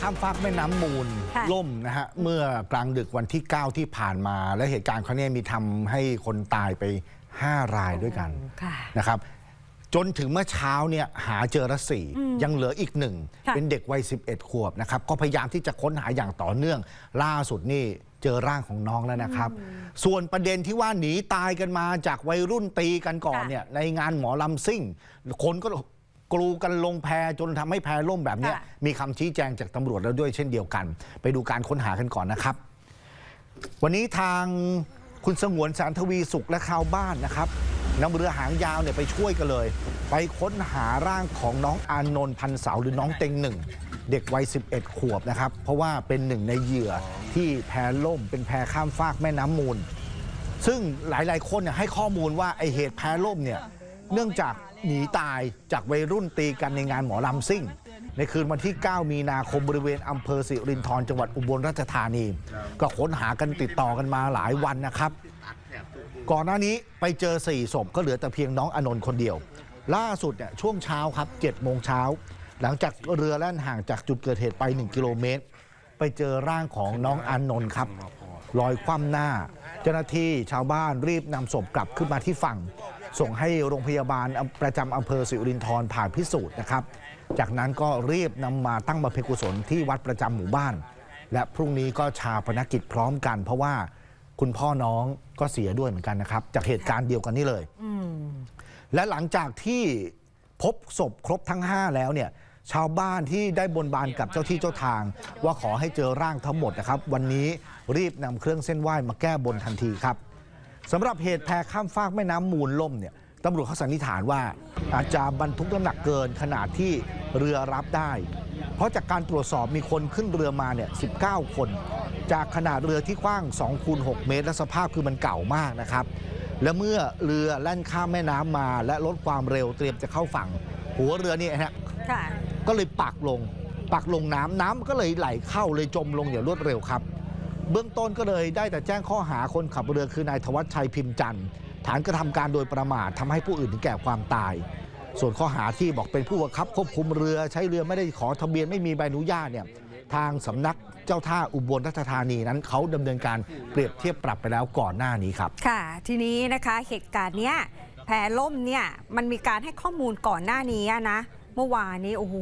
ข้ามฟากแม่น้ำมูลค่ะล่มนะฮะเมื่อกลางดึกวันที่ 9 ที่ผ่านมา และเหตุการณ์ครั้งนี้มีทำให้คนตายไป 5 รายด้วยกันค่ะ นะครับ จนถึงเมื่อเช้าเนี่ยหาเจอละสี่ยังเหลืออีกหนึ่ง ค่ะ เป็นเด็กวัย 11 ขวบนะครับ ก็พยายามที่จะค้นหาอย่างต่อเนื่อง ล่าสุดนี่เจอร่างของน้องแล้วนะครับ ส่วนประเด็นที่ว่าหนีตายกันมาจากวัยรุ่นตีกันก่อนค่ะเนี่ยในงานหมอลำซิ่ง คนก็ กรูกันลงแพจนทำให้แพล่มแบบเนี้ยค่ะมีคำชี้แจงจากตำรวจแล้วด้วยเช่นเดียวกัน ไปดูการค้นหากันก่อนนะครับ วันนี้ทางคุณสงวนสารทวีสุขและชาวบ้านนะครับนำเรือหางยาวเนี่ยไปช่วยกันเลย ไปค้นหาร่างของน้องอานนท์พันเสาหรือน้องเต็งหนึ่งเด็กวัย 11 ขวบนะครับ เพราะว่าเป็นหนึ่งในเหยื่อที่แพล่มเป็นแพข้ามฟากแม่น้ำมูล ซึ่งหลายๆ คนเนี่ยให้ข้อมูลว่าไอเหตุแพ้ล่มเนี่ย เนื่องจากหนีตายจากวัยรุ่นตีกันในงานหมอลำซิ่ง ในคืนวันที่ 9 มีนาคมบริเวณอำเภอสิรินธรจังหวัดอุบลราชธานี ก็ค้นหากันติดต่อกันมาหลายวันนะครับ ก่อนหน้านี้ไปเจอ4ศพก็เหลือแต่เพียงน้องอนนท์คนเดียว ล่าสุดเนี่ยช่วงเช้าครับ7โมงเช้าหลังจากเรือแล่นห่างจากจุดเกิดเหตุไป 1 กิโลเมตร ไปเจอร่างของน้องอานนท์ครับลอยคว่ำหน้า เจ้าหน้าที่ชาวบ้านรีบนำศพกลับขึ้นมาที่ฝั่ง ส่งให้โรงพยาบาลประจำอำเภอสิรินธรผ่าพิสูจน์นะครับ จากนั้นก็รีบนำมาตั้งบำเพ็ญกุศลที่วัดประจำหมู่บ้าน และพรุ่งนี้ก็ชาปนกิจพร้อมกัน เพราะว่าคุณพ่อน้องก็เสียด้วยเหมือนกันนะครับ จากเหตุการณ์เดียวกันนี่เลยและหลังจากที่พบศพครบทั้ง 5 แล้วเนี่ยชาวบ้านที่ได้บนบานกับเจ้าที่เจ้าทาง ว่าขอให้เจอร่างทั้งหมดนะครับ วันนี้รีบนำเครื่องเส้นไหว้มาแก้บนทันทีครับ สำหรับเหตุแพข้ามฟากแม่น้ำมูลล่มเนี่ยตำรวจเขาสันนิษฐานว่า อาจจะบรรทุกน้ำหนักเกินขนาดที่เรือรับได้ เพราะจากการตรวจสอบมีคนขึ้นเรือมาเนี่ย 19 คน จากขนาดเรือที่กว้าง2คูณ6เมตร และสภาพคือมันเก่ามากนะครับ และเมื่อเรือแล่นข้ามแม่น้ำมา และลดความเร็วเตรียมจะเข้าฝั่ง หัวเรือเนี่ยฮะค่ะก็เลยปักลง ปักลงน้ำน้ำมันก็เลยไหลเข้าเลยจมลงอย่างรวดเร็วครับ เบื้องต้นก็เลยได้แต่แจ้งข้อหาคนขับเรือคือนายธวัชชัยพิมพ์จันทร์ฐานกระทำการโดยประมาททำให้ผู้อื่นถึงแก่ความตาย ส่วนข้อหาที่บอกเป็นผู้บังคับควบคุมเรือใช้เรือไม่ได้ขอทะเบียนไม่มีใบอนุญาตเนี่ยทางสำนักเจ้าท่าอุบลราชธานีนั้นเขาดำเนินการเปรียบเทียบปรับไปแล้วก่อนหน้านี้ครับ ค่ะ ทีนี้นะคะเหตุการณ์เนี้ยแพล่มเนี่ยมันมีการให้ข้อมูลก่อนหน้านี้นะ เมื่อวานนี้โอ้โห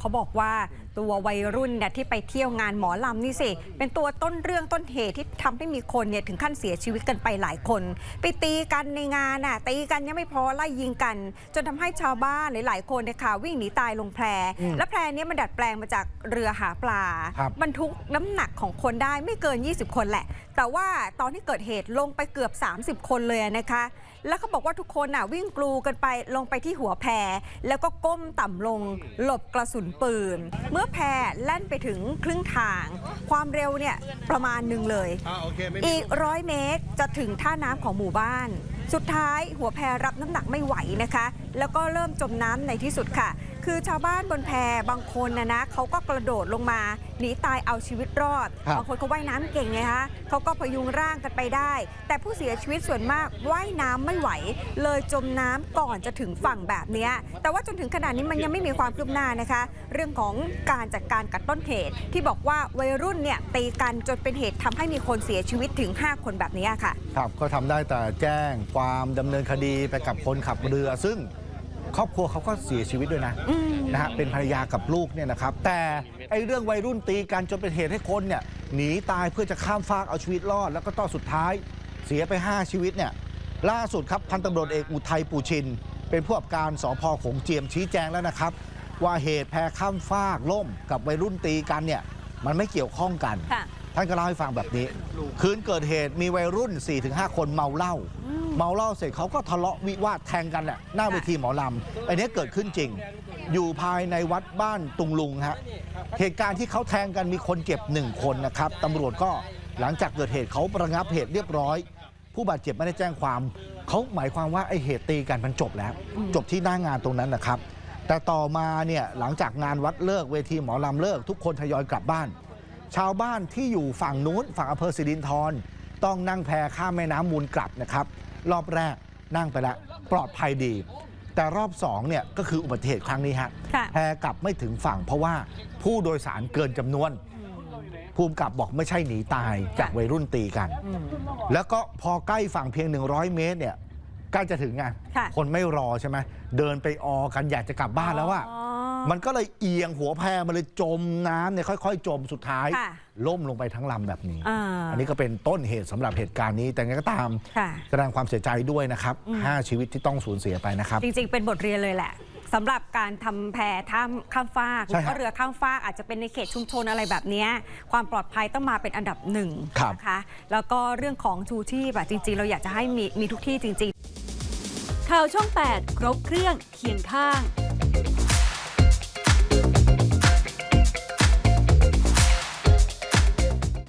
เขาบอกว่าตัววัยรุ่นเนี่ยที่ไปเที่ยวงานหมอลำนี่สิ เป็นตัวต้นเรื่องต้นเหตุที่ทำให้มีคนเนี่ยถึงขั้นเสียชีวิตกันไปหลายคน ไปตีกันในงานน่ะตีกันยังไม่พอไล่ยิงกัน จนทำให้ชาวบ้านหลายๆคนเนี่ยค่ะวิ่งหนีตายลงแพอืมและแพเนี้มันดัดแปลงมาจากเรือหาปลาครับบรรทุกน้ำหนักของคนได้ไม่เกิน 20 คนแหละ แต่ว่าตอนที่เกิดเหตุลงไปเกือบ 30 คนเลยนะคะ แล้วเขาบอกว่าทุกคนน่ะวิ่งกลูกันไปลงไปที่หัวแพแล้วก็ก้มต่ำลงหลบกระสุนปืน เมื่อแพแล่นไปถึงครึ่งทาง ความเร็วเนี่ยประมาณหนึ่งเลย อีกร้อยเมตรจะถึงท่าน้ำของหมู่บ้าน สุดท้ายหัวแพรับน้ำหนักไม่ไหวนะคะ แล้วก็เริ่มจมน้ำในที่สุดค่ะ คือชาวบ้านบนแพบางคนนะนะเขาก็กระโดดลงมาหนีตายเอาชีวิตรอดครับบางคนเขาว่ายน้ำเก่งไงคะเขาก็พยุงร่างกันไปได้ แต่ผู้เสียชีวิตส่วนมากว่ายน้ำไม่ไหว เลยจมน้ำก่อนจะถึงฝั่งแบบเนี้ยแต่ว่าจนถึงขนาดนี้มันยังไม่มีความคืบหน้านะคะ เรื่องของการจัดการกับต้นเหตุที่บอกว่าวัยรุ่นเนี่ยตีกันจนเป็นเหตุทำให้มีคนเสียชีวิตถึง 5 คนแบบนี้ค่ะ ครับก็ทำได้แต่แจ้งความดำเนินคดีไปกับคนขับเรือซึ่ง ครอบครัวเขาก็เสียชีวิตด้วยนะอืมนะฮะเป็นภรรยากับลูกเนี่ยนะครับ แต่ไอ้เรื่องวัยรุ่นตีกันจนเป็นเหตุให้คนเนี่ยหนีตายเพื่อจะข้ามฟากเอาชีวิตรอด แล้วก็ต้องสุดท้ายเสียไป 5 ชีวิตเนี่ยล่าสุดครับพันตำรวจเอกอุทัยปูชิน เป็นผู้กำกับการสพโขงเจียมชี้แจงแล้วนะครับ ว่าเหตุแพข้ามฟากล่มกับวัยรุ่นตีกันเนี่ยมันไม่เกี่ยวข้องกันค่ะ ท่านก็เล่าให้ฟังแบบนี้ คืนเกิดเหตุมีวัยรุ่น 4-5 คนเมาเหล้าเมาเหล้าเสร็จเขาก็ทะเลาะวิวาทแทงกันแหละหน้าเวทีหมอลำอันนี้เกิดขึ้นจริง อยู่ภายในวัดบ้านตุงลุงฮะเหตุการณ์ที่เขาแทงกันมีคนเจ็บหนึ่งคนนะครับตำรวจก็หลังจากเกิดเหตุเขาประงับเหตุเรียบร้อย ผู้บาดเจ็บไม่ได้แจ้งความ เขาหมายความว่าไอ้เหตุตีกันมันจบแล้ว จบที่หน้างานตรงนั้นนะครับ แต่ต่อมาเนี่ยหลังจากงานวัดเลิกเวทีหมอลำเลิก ทุกคนทยอยกลับบ้าน ชาวบ้านที่อยู่ฝั่งนู้นฝั่งอำเภอสิรินธรต้องนั่งแพข้ามแม่น้ำมูลกลับนะครับ รอบแรกนั่งไปแล้วปลอดภัยดี แต่รอบสองเนี่ยก็คืออุบัติเหตุครั้งนี้ฮะค่ะแพกลับไม่ถึงฝั่งเพราะว่าผู้โดยสารเกินจำนวนภูมิกับบอกไม่ใช่หนีตายจากวัยรุ่นตีกันอืมแล้วก็พอใกล้ฝั่งเพียง 100 เมตรเนี่ยใกล้จะถึงไงค่ะคนไม่รอใช่ไหมเดินไปออกันอยากจะกลับบ้านแล้วอะอ๋อ มันก็เลยเอียงหัวแพมันเลยจมน้ำเนี่ยค่อย ๆ จมสุดท้าย ค่ะล่มลงไปทั้งลำแบบนี้ อ่าอันนี้ก็เป็นต้นเหตุสำหรับเหตุการณ์นี้ แต่ไงก็ตามค่ะ แสดงความเสียใจด้วยนะครับอืมห้าชีวิตที่ต้องสูญเสียไปนะครับ จริงๆ เป็นบทเรียนเลยแหละสำหรับการทำแพท่ามข้ามฟากหใช่รือครัว่าบเรือข้ามฟากอาจจะเป็นในเขตชุมชนอะไรแบบเนี้ยความปลอดภัยต้องมาเป็นอันดับหนึ่งครับ นะคะแล้วก็เรื่องของชูชีพอะจริง ๆ เราอยากจะให้มีมีทุกที่จริง ๆ ข่าวช่อง 8 ครบเครื่องเคียงข้าง